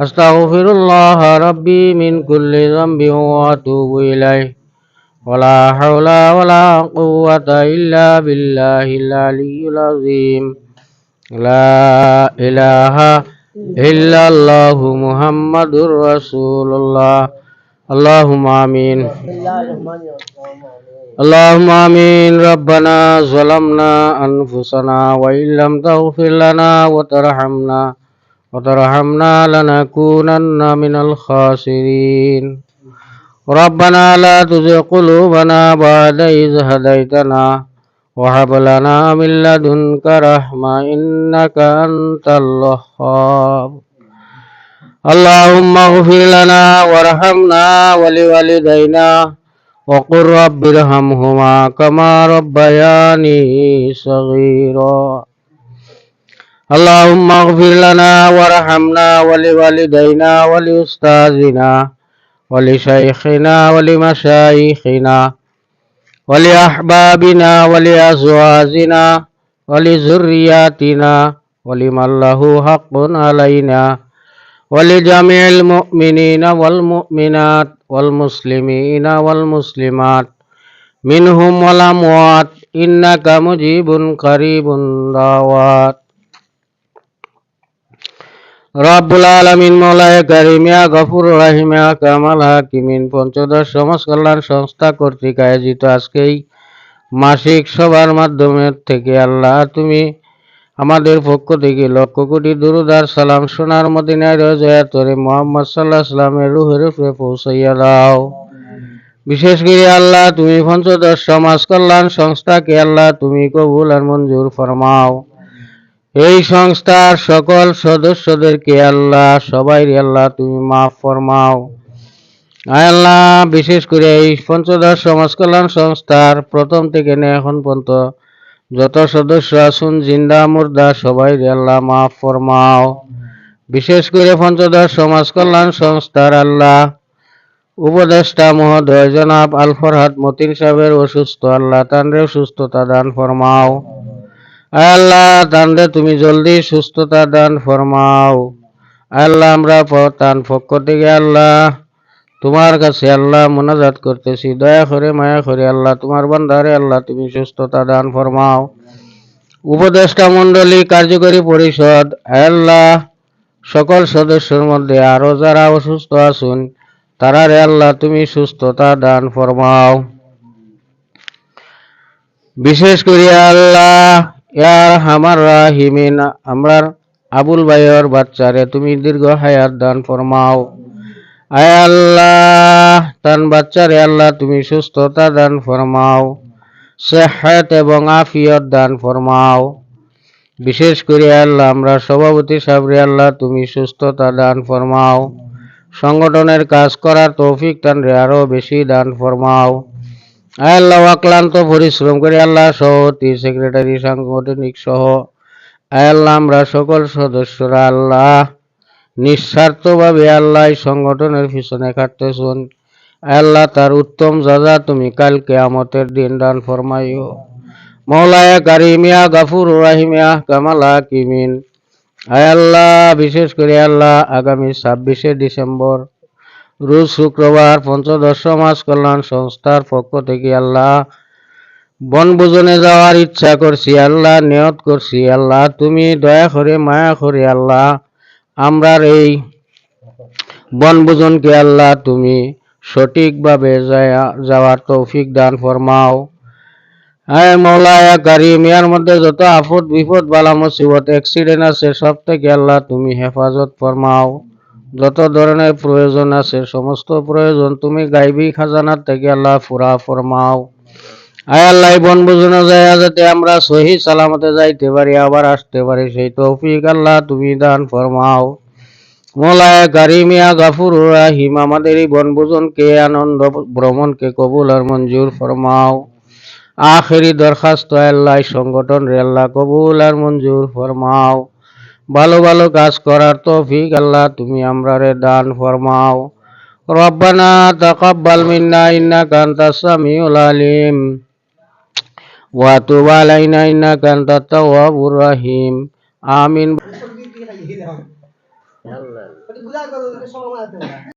أستغفر الله ربي من كل ذنب وأتوب إليه. ولا حول ولا قوة إلا بالله العلي العظيم. لا إله إلا الله محمد رسول الله. اللهم آمين. اللهم آمين. ربنا ظلمنا أنفسنا وإن لم تغفر لنا وترحمنا وترحمنا لنكونن من الخاسرين. ربنا لا تزغ قلوبنا بعد إذ هديتنا وهب لنا من لدنك رحمة إنك أنت الوهاب. اللهم اغفر لنا وارحمنا ولوالدينا وقل رب ارحمهما كما ربياني صغيرا. اللهم اغفر لنا وارحمنا ولوالدينا ولأستاذنا ولشيخنا ولمشايخنا ولأحبابنا ولأزواجنا ولذرياتنا ولمن له حق علينا ولجميع المؤمنين والمؤمنات والمسلمين والمسلمات منهم والأموات إنك مجيب قريب دعوات রব্বুল আলমিন মৌলায় কারিমিয়া, গফুর রাহিমিয়া কামাল হাকিমিন, পঞ্চদশ সমাজ কল্যাণ সংস্থা কর্তৃক আয়োজিত আজকেই মাসিক সভার মাধ্যমে থেকে আল্লাহ তুমি আমাদের পক্ষ থেকে লক্ষ কোটি দুরুদার সালাম সোনার মদিনায় রজয়া তরে মোহাম্মদ সাল্লাহ সাল্লামের রুহের উপরে পৌঁছাইয়া দাও। বিশেষ করে আল্লাহ তুমি পঞ্চদশ সমাজ কল্যাণ সংস্থাকে আল্লাহ তুমি কবুল আর মঞ্জুর ফরমাও। এই সংস্থার সকল সদস্যদেরকে আল্লাহ সবাই আল্লাহ তুমি মাফ ফরমাও। আল্লাহ, বিশেষ করে এই পঞ্চদশ সমাজ কল্যাণ সংস্থার প্রথম থেকে নিয়ে এখন পর্যন্ত যত সদস্য আছেন, জিন্দা, মুর্দা সবাই আল্লাহ মাফ ফরমাও। বিশেষ করে পঞ্চদশ সমাজ কল্যাণ সংস্থার আল্লাহ, উপদেষ্টা মহোদয় জনাব আল ফরহাদ মতিন সাহেবের অসুস্থ, আল্লাহ তানরেও সুস্থতা দান ফরমাও। আল্লাহ তানরে তুমি জলদি সুস্থতা দান ফরমাও। আল্লাহ, আমরা তান পক্ষ থেকে আল্লাহ, তোমার কাছে আল্লাহ মোনাজাত করতেছি। দয়া করে, মায়া করে আল্লাহ, তোমার বান্দারে আল্লাহ, তুমি সুস্থতা দান ফরমাও। উপদেষ্টা মণ্ডলী, কার্যকরী পরিষদ আল্লাহ, সকল সদস্যের মধ্যে আরও যারা অসুস্থ আছেন তারারে আল্লাহ, তুমি সুস্থতা দান ফরমাও। বিশেষ করে আল্লাহ ইয়ার হামার রাহিমিন, আমরার আবুল ভাইয়ের বাচ্চারে তুমি দীর্ঘ হায়াত দান ফরমাও। আয় আল্লাহ তান বাচ্চারে আল্লাহ তুমি সুস্থতা দান ফরমাও, সেহাত এবং আফিয়ত দান ফরমাও। বিশেষ করে আল্লাহ, আমরা সভাপতি সাবরে আল্লাহ তুমি সুস্থতা দান ফরমাও। সংগঠনের কাজ করার তৌফিক টানরে আরও বেশি দান ফরমাও। আল্লাহ অক্লান্ত পরিশ্রম করে আল্লাহ সভাপতি সেক্রেটারি সাংগঠনিক সহ আল্লাহ আমরা সকল সদস্যরা আল্লাহ নিঃস্বার্থভাবে আল্লাহ সংগঠনের পিছনে খাটতেছুন। আল্লাহ তার উত্তম যাজা তুমি কালকে আমতের দিন দান ফরমাইও। মৌলায়া কারিমিয়া, গাফুর রাহিমিয়া, কামালা কিমিন আয় আল্লাহ, বিশেষ করে আল্লাহ আগামী ছাব্বিশে ডিসেম্বর রোজ শুক্রবার পঞ্চদশ সমাজ কল্যাণ সংস্থার পক্ষ থেকে আল্লাহ বনভোজনে যাওয়ার ইচ্ছা করছি, আল্লাহ নিয়ত করছি, আল্লাহ তুমি দয়া করে মায়া করে আল্লাহ আমরার এই বনভোজনকে আল্লাহ তুমি সঠিকভাবে যাওয়ার তৌফিক দান ফরমাও। হ্যাঁ মৌলায়া কারিম, ইয়ার মধ্যে যত আফত বিপদ বালা মুসিবত অ্যাক্সিডেন্ট আছে সব থেকে আল্লাহ তুমি হেফাজত ফরমাও। যত ধরনের প্রয়োজন আছে, সমস্ত প্রয়োজন তুমি গাইবি খাজানার থেকে আল্লাহ ফুরা ফরমাও। আয় আল্লাহ, এই বনভোজনে যায়, যাতে আমরা সহি সালামতে যাইতে পারি, আবার আসতে পারি, সেই তৌফিক আল্লাহ তুমি দান ফরমাও। মোলায় কারিমিয়া গাফুর রাহিম, আমাদের এই বনভোজনকে আনন্দ ভ্রমণকে কবুল আর মঞ্জুর ফরমাও। আখেরি দরখাস্ত আল্লাহ সংগঠন রে আল্লাহ কবুল আর মঞ্জুর ফরমাও। ভালো ভালো কাজ করার তৌফিক আল্লাহ, তুমি আমরারে দান ফরমাও। রব্বানা তাকাব্বাল মিন্না ইন্নাকা আনতাস সামিউল আলিম। ওয়া তুব আলাইনা ইন্নাকা আনতাত তাওয়াবুর রহিম। আমিন।